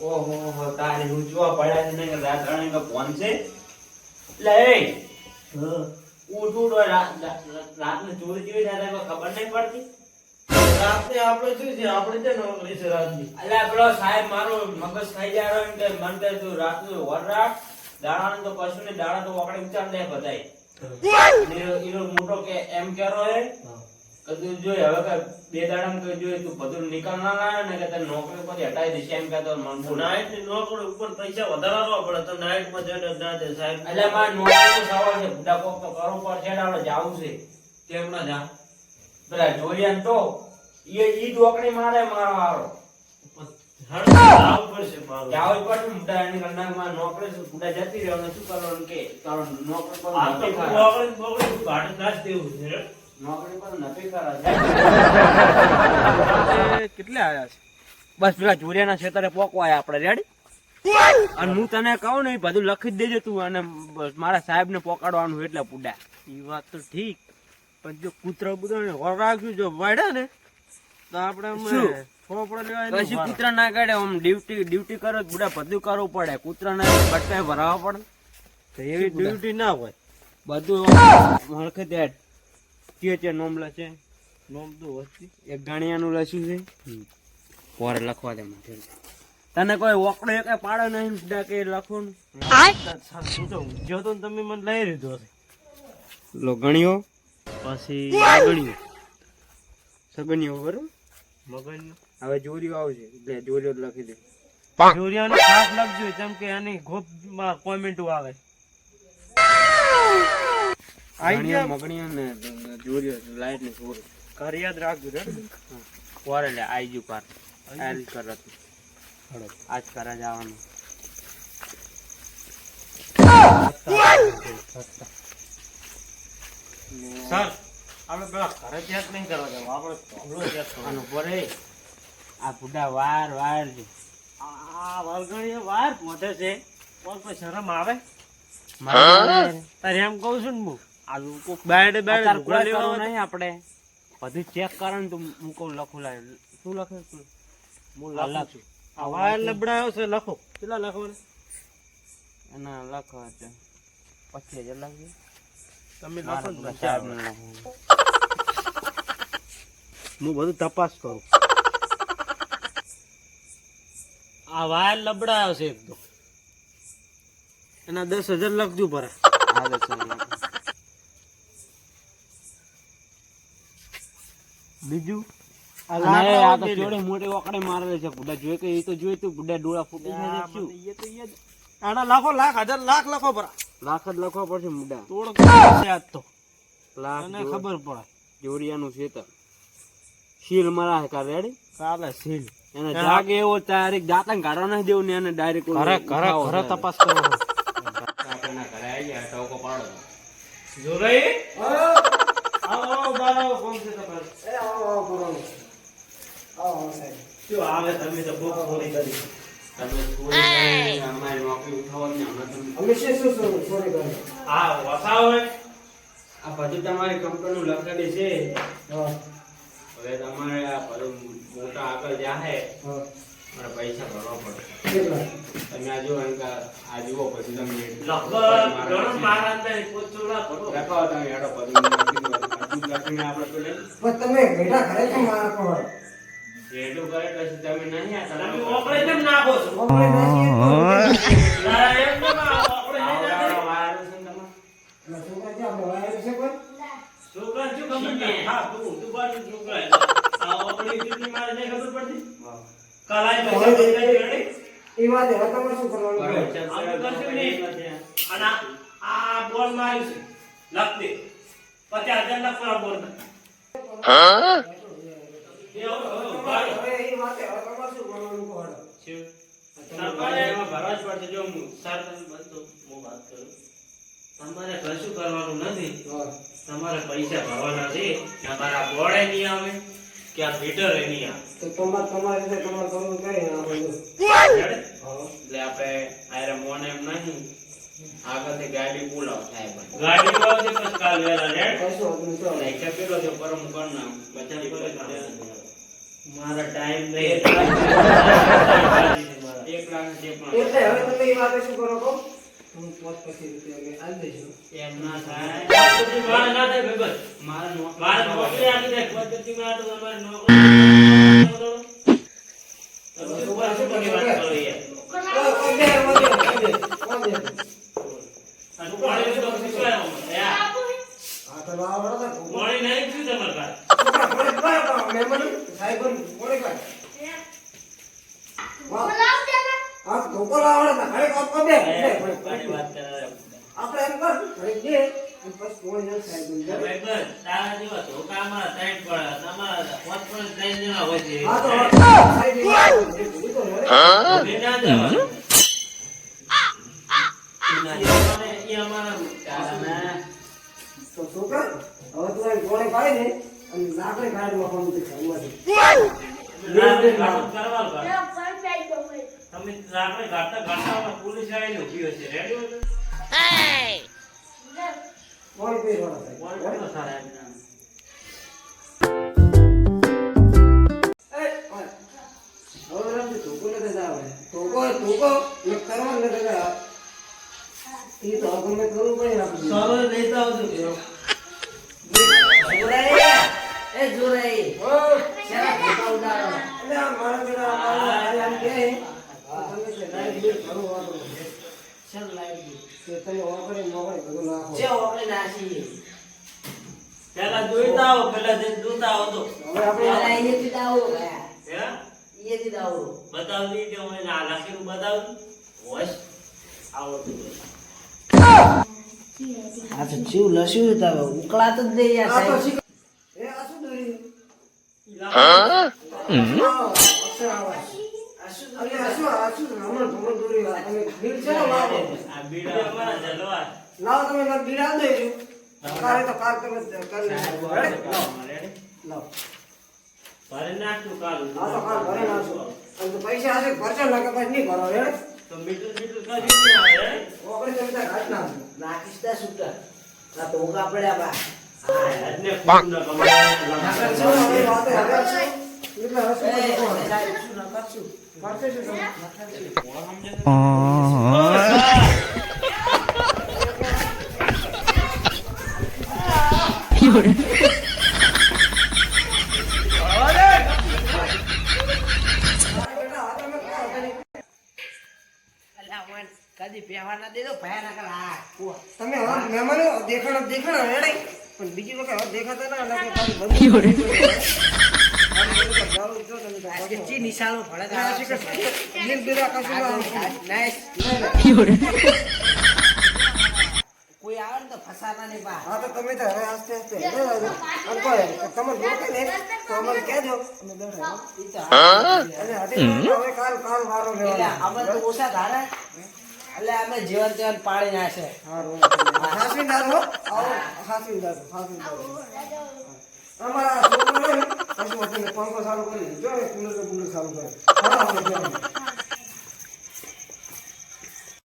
ઓહો હો તારી ઊંચવા પડ્યા છે ને કે રાત રાણી નો ફોન છે લે એ ઉઠ ઉઠ રાત રાતને ચોરી કેવી થાય ખબર નહીં પડતી રાતે આપણે શું છે આપણે છે નોકરી છે રાતની અલ્યા પેલો સાહેબ મારો મગજ ખાઈ જાય એમ કે મન કરે તું રાતનું વર રાખ દાડાનું તો કશું ને દાડા તો આપણે ઉચાર દે બધાય મોટો કે એમ કેરો હે કે તું જોઈ હવે કે બે દાડામાં કઈ જોઈ તું બધું નિકાલ ના લાવે ને કે તને નોકરી પરથી હટાવી દઈશ એમ કહેતો મન બોલ. નાઈટની નોકરી ઉપર પૈસા વધારે પડે તો નાઈટમાં જઈને ના દે સાહેબ. એટલે મારે નોકરીનો સવાલ છે બુડા કોક તો કરવું પડશે આપણે જાવું છે. કેમ ના જા? પેલા જોરિયાન તો એ ઈ ડોકડી મારે મારો આરો નોકરી જતી રહે હવે શું કરવાનું કે? નોકરી ના કેટલે આયા છે? બસ પેલા જોરિયાના ખેતરે પોકવાય આપણે રેડી અને હું તને કહું ને એ બધું લખી જ દેજો તું અને બસ મારા સાહેબ ને પોકાડવાનું એટલે પુડા એ વાત તો ઠીક પણ જો કૂતરો બધો રાખ્યું જો વાડ્યા ને તો આપણે પછી કૂતરા ના કાઢે આમ ડ્યુટી ડ્યુટી કરો તો બુડા બધું કરવું પડે. કૂતરાને બટકાય ભરાવા પડે. તો એવી ડ્યુટી ના હોય. બધું મળખે તે છે નોમ લખે. નોમ તો વસ્તી. એક ગાણિયાનું લખ્યું છે. પોરે લખવા દે માથે. તને કોઈ ઓકડો એક પાડો નહીં કે લખું જો તો ને તમે મને લઈ લીધો હશે લો ગણ્યો. પછી ગણ્યો સગણ્યો બરોબર? મગણ્યો હવે જોરીઓ આવશે એટલે જોરીઓ લખી દે. ચોરિયાનું ખાસ લખજો જેમ કે એની ગોપમાં કોમેન્ટો આવે. આઈ ગયા ને જોરીઓ લાઈટ ને જોર ઘર યાદ રાખજો રે પોરે લે આઈ ગયું પાર. એલ કર હતું. આજ કરા જવાનું સર આપણે પેલા ઘરે ત્યાં નહીં કરવા જવું આપણે તબલો ત્યાં પડે આ બુડા વાર વાર છે. આ વળગણીએ વાર પહોંચે છે. પણ કોઈ શરમ આવે? મારે તારે એમ કહું છું ને હું. નહીં આપણે. બધું ચેક કરે ને તો હું લખું લાય. શું લખે? તું હું લખું છું. આ વાયર લબડાયો છે લખો. કેટલા લખવાના? એના લખો છે. પછી તમે લખો. હું બધું તપાસ કરું. આ વાયર લબડાયો છે એકદમ એના દસ હજાર લખજો પરા. હાલે દસ લખો. બીજું? અને આ તો જોડે મોટી ઓકડે મારેલી છે બુડા જોઈ કે એ તો જોઈ તું બુડા ડોળા ફૂટી જાય છે શું? આના લાખો લાખ હજાર લાખ લખો પરા લાખ જ લખવા પડશે મુડા. તોડ છે આજ તો. લાખ તને ખબર પડે. જોડિયાનું ખેતર. શીલ મરા હે કા રેડી? કાલે સીલ એને જાગે એવો તારીખ દાંતણ કાઢવા નથી દેવ ને એને ડાયરેક્ટ ઘરે ઘરે ઘરે તપાસ કરો આપણે ઘરે આવી ગયા ટોકો પાડો. જો રહી આવો આવો બાર આવો કોણ છે તમારે શું આવે તમે તો બહુ ચોરી કરી. તમે થોડી ઘણી અમારી નોકરી ઉઠાવો ને અમે તમે આ વસાવ આ બધું તમારી કંપનીનું લખેલી છે. હવે તમારે આ બધું મોટા આગળ જાહે. મારા પૈસા ભરવા પડે તમે આ જુઓ એમ કા આ જુઓ પછી તમે લખો મારા ને પોચોલા ભરો. લખાવો તમે હેડો બધું તમે બેટા ઘરે લખીને મારા પેલે જેટલું કરે પછી તમે નહીં આ તમે કેમ નાખો છો. એમ વાયરો તમારે? છોકરા શું ખબર ને? હા, તું તું બાજુ છોકરા આ ઓકળી કેટલી મારે નહીં ખબર પડતી? કલાઈ તો ખબર પડી રેડી? બરાબર, આવું ચાલ, કરશું નહીં. અને આ- આ બોલ માર્યું છે. લખ દે હજાર લખવાના બોલ ના તમારે એમાં ભરવા જ પડશે. જો હું સર તમે બંધો હું વાત કરું. તમારે કશું કરવાનું નથી. તમારે પૈસા ભરવાના છે. તમારા બોર્ડ નહીં આવે કે આ મીટર નહીં આવે. રેડી? એટલે આપણે આયરે મોને એમ નહીં. આગળથી ગાડી બોલાવ થાય ભાઈ ગાડી આવશે પછી કાલ વહેલા રેડ પૈસા કેટલો થયો પરમ કર નાખ બચાવી બરાબર. પડે મારા ટાઈમ નહીં. એક લાખ. ને ત્રેપન એટલે હવે તમે એ વાતે શું કરો કહો હું પોત પછી રૂપિયા એમ ના થાય. પછી મારે ના થાય. મારા નોકરી મારે નોકરી આપી દે. પદ્ધતિમાં આ તો તમારે નોકરી તો પછી તો નહીં થયું તમારે આ ધોકો કાપ. વાત કરે આપણે એમ કર, ઘરે કોણ તારા જેવા પડે. તમારા જણા હોય છે. હા તો અમારે- એ અમારા છોકરા, હવે તું એમ પાડે ને, અને લાકડી ઘરમાંથી. લાકડી કાઢો કરવાનું કાઢો. તમે લાકડી કાઢતા ઓલા પોલીસ આવીને ઊભી હશે. રેડી હો તો? કોણ પી રોડા સાહેબ? કોણ? બોલો સારા ને નાખો. પેલા જોઈતા આવો પેલા જે જોતા આવો તો. હવે આપણે હે. બતાવતી કે હું એને આ લખેલું બતાવું. હોશ? આવો તો. આ તો શીખ- એ આ શું દોરી? ઈ આ અક્ષર આવે. અરે આ શું આ શું હમણાં ભમણ દોરી આ તમે બિલ છે ને લાવો આ બીડા અમારા જલવા લાવો તમે મારે બિલ આપ દેજો કાલે તો કાલ તમે કરી નાખો. લાવો. ભરે નાખતું કાલું આ તો કાલ ભરે નાખશો. અને તો પૈસા હશે ભરશો ને કે પછી નહીં ભરો રેડી? તો મીટર મીટર કરી આવે ઘાટ ન. એટલે કરશું? શું તમે? ના આ તમે કહો, તમે તમે હવે મહેમાનો દેખાડો રેડી પણ બીજી વખત હવે દેખાતા ના લાગે તારી બંધ નિશાનો ભણે બિલ બિલ કશું ના કોઈ આવે ને તો ફસાના નહીં પા હા તો તમે તો હવે આસ્તે આસ્તે અને કોઈ તમે રોકે ને તો અમને કહેજો. અમે બેઠા અને હાથી હવે કાલ કાલ વારો લેવાનો અમે તો ઓછા ધારે. એટલે અમે જીવન જીવન પાડી નાખે. આવો અમારા છોકરો હસુ હસીને પંખો ચાલુ કરી જો કુલર કુલર ચાલુ કરે.